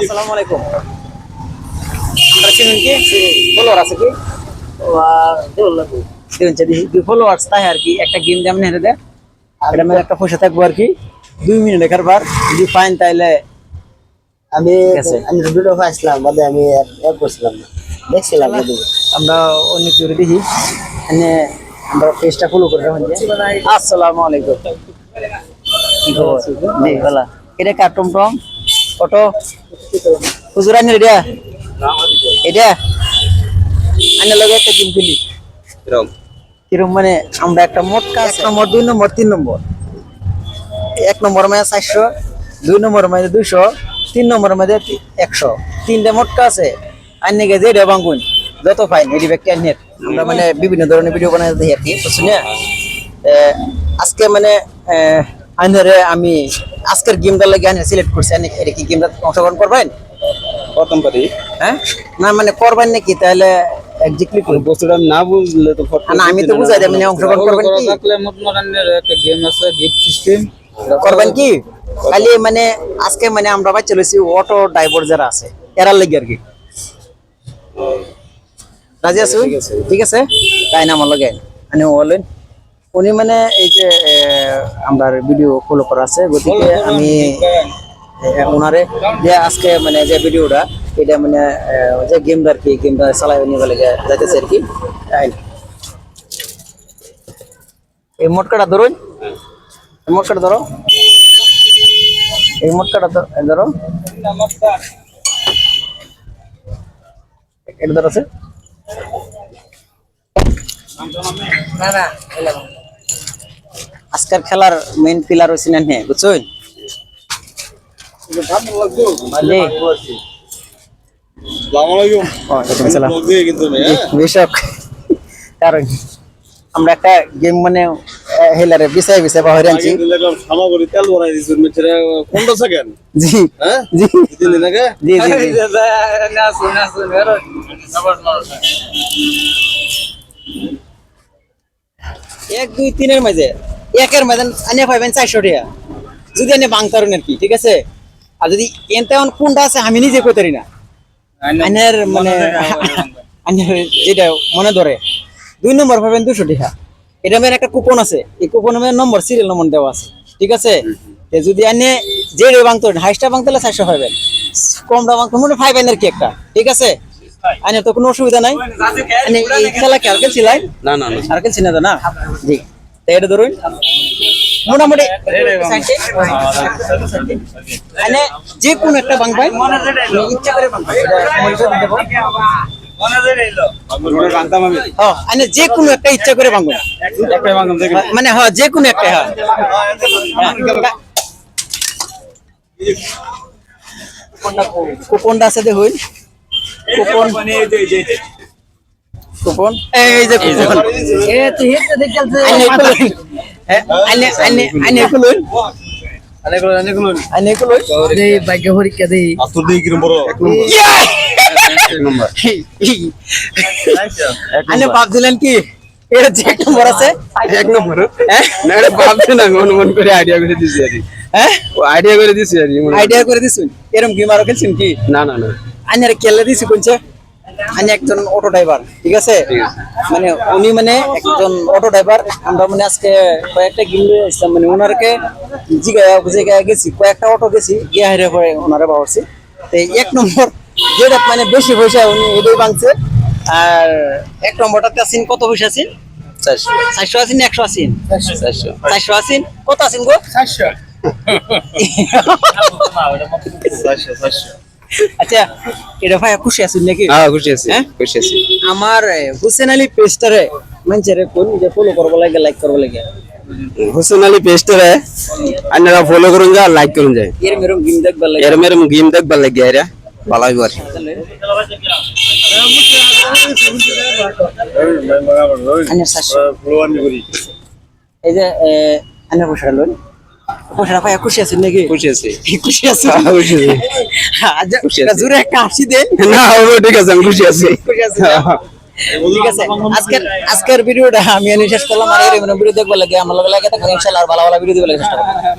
আসসালামু আলাইকুম। আমরা চিনুন কি? ফলোয়ার আছে কি? দুই ফলোয়ার্স তাই আর কি? একটা গেম যেমন হেরে দেয় এটা মানে একটা পয়সা থাকব আর কি। দুই মিনিট দেখার পর যদি ফাইন তাইলে আমি আমি ভিডিও পাইছিলাম বাদে আমি এক করছিলাম না। দেখছিলাম আমরা অনেক করে দেখি। এনে আমরা পেজটা ফলো করে রাখুন। আসসালামু আলাইকুম। কি খবর জি ভালো এটা কার টমটম? অটো। হুজুর আনি এটা এটা? আনি লগে একটা গেম খেলি। কিরম? মানে আমরা একটা মোটকা এক নম্বর দুই নম্বর তিন নম্বর। এক নম্বর মানে চারশো দুই নম্বর মানে দুইশো তিন নম্বর মানে একশো। তিনটা মোটকা আছে। আইনে গেছে এটা বাঙ্গুন যত ফাইন এটি ব্যক্তি আইনের। আমরা মানে বিভিন্ন ধরনের ভিডিও বানাই দেখি আর কি বুঝছি না? আহ, আজকে মানে আইনারে আমি আজকের গেমটা লাগে আইনে সিলেক্ট করছি। আইনে এটা কি গেমটা অংশগ্রহণ করবেন? প্রথম পারি। হ্যাঁ? না মানে করবেন নাকি? তাহলে একজিক্টলি করব বস্তুটা না বুঝলে তো ফট না, আমি তো বুঝাই দিই, মানে অংশগ্রহণ করবেন কি? থাকলে একটা গেম আছে গিফট সিস্টেম করবেন কি? খালি মানে আজকে মানে আমরা বাচ্চা লইছি অটো ড্রাইভার যারা আছে এরার লাগি আর কি। রাজি আছো? ঠিক আছে। তাই না আমার লগে? মানে বলেন উনি মানে এই যে আমরা ভিডিও ফলো করা আছে, গতিকে আমি ওনারে যে আজকে মানে যে ভিডিওটা এটা মানে যে গেমটা আর কি গেমটা চালাই বলে যাইতেছে আর কি। এই মোটকাটা ধরুন। এই মোটকাটা ধরো। এই মোটকাটা ধরো। এটা ধরো আছে না না আজকের খেলার মেইন পিলার হইছে না হ্যাঁ বুঝছুন কারণ আমরা একটা গেম মানে হেলারে বিছাই বিছাই বা হইরে আনছি। সামগ্রী তেল বানাই দিছো মেচরে কোনটা সেকেন্ড জি হ্যাঁ? জি। দিন দিন আগে? জি জি জি। এক দুই তিনের মাঝে। একের মাঝে আনিয়া পাইবেন চারশো টাকা। যদি আনিয়া বাংতারুন আর কি ঠিক আছে? আর যদি এনতে কোনটা আছে আমি নিজে কইতে পারি না। আনের মানে আনের যেটা মনে ধরে। দুই নম্বর পাবেন দুশো টাকা। এটা মেয়ের একটা কুপন আছে। এই কুপনের নম্বর সিরিয়াল নম্বর দেওয়া আছে। ঠিক আছে? যদি আনে যে রে বাংতো হাইস্টা বাংতলে চারশো পাবেন কমটা বাংতো মনে পাইবেন আর কি একটা। ঠিক আছে? আনে তো কোনো অসুবিধা নাই। আনে এই খেলা কি আর খেলছিলাই না না না। আর খেলছি না তো না? জি। তো এটা ধরুন। মোটামুটি আনে যে কোনো একটা বাংবাই ইচ্ছা করে মনে হ্যাঁ মানে যে কোনো একটা ইচ্ছা করে ভাঙবো মানে হ্যাঁ যে কোনো একটা হ্যাঁ। কুপনটা আছে দেখুন। কুপন কুপন এই যে কুপন হ্যাঁ আইনে আইনে আইনে কুলুন অনেকগুলো অনেকগুলো আইনে কুলুন ভাগ্য পরীক্ষা দিই আতুর দিয়ে কিরম বড়? এক এক নম্বর। আইনে ভাবছিলেন কি? এটা যে এক নম্বর আছে। এক নম্বর। হ্যাঁ না এটা ভাবছি না মন মন করে আইডিয়া করে দিছি আর হ্যাঁ ও আইডিয়া করে দিছি আর আইডিয়া করে দিছুন। এরকম কি মারো খেলছেন কি? না না না। আইনের কেলে দিছি কোনছে? আমি একজন অটো ড্রাইভার ঠিক আছে? মানে উনি মানে একজন অটো ড্রাইভার আমরা মানে আজকে কয়েকটা গিলে আসলাম মানে ওনারকে জিগায় জিগায় গেছি কয়েকটা অটো গেছি গিয়ে হাইরে পরে ওনারে পাওয়াছি তো এক নম্বর যেটা মানে বেশি পয়সা উনি এটাই ভাঙছে আর এক নম্বরটাতে আছেন কত পয়সা আছেন চারশো। চারশো আছেন না একশো আছেন চারশো। চারশো। আছেন কত আছেন গো? চারশো চারশো। আচ্ছা এটা ভাই খুশি আছেন নাকি? হ্যাঁ খুশি আছি হ্যাঁ? খুশি আছি। আমার হুসেন আলী পেস্টারে মানুষের কোন যে ফলো করব লাগে লাইক করব লাগে। হোসেন আলী পেস্টরে আপনারা ফলো করুন যা লাইক করুন যায় এরম এরম গিম দেখবার লাগে। এরম এরম গেম দেখবার লাগে এরা। ভালো হইব আর এই যে আনের পয়সাটা লোন। খুশি আছেন নাকি? খুশি আছি। খুশি আছেন? হ্যাঁ, আছি। আচ্ছা, খুশি। জোরে একটা হাসি দেন না ঠিক আছে আমি খুশি আছি। খুশি আছেন ঠিক আছে আজকের আজকের ভিডিওটা আমি শেষ করলাম আর ভিডিও দেখবার লাগে আমার লগে ইনশাআল্লাহ ভালো ভালো ভিডিও দিবার চেষ্টা করব।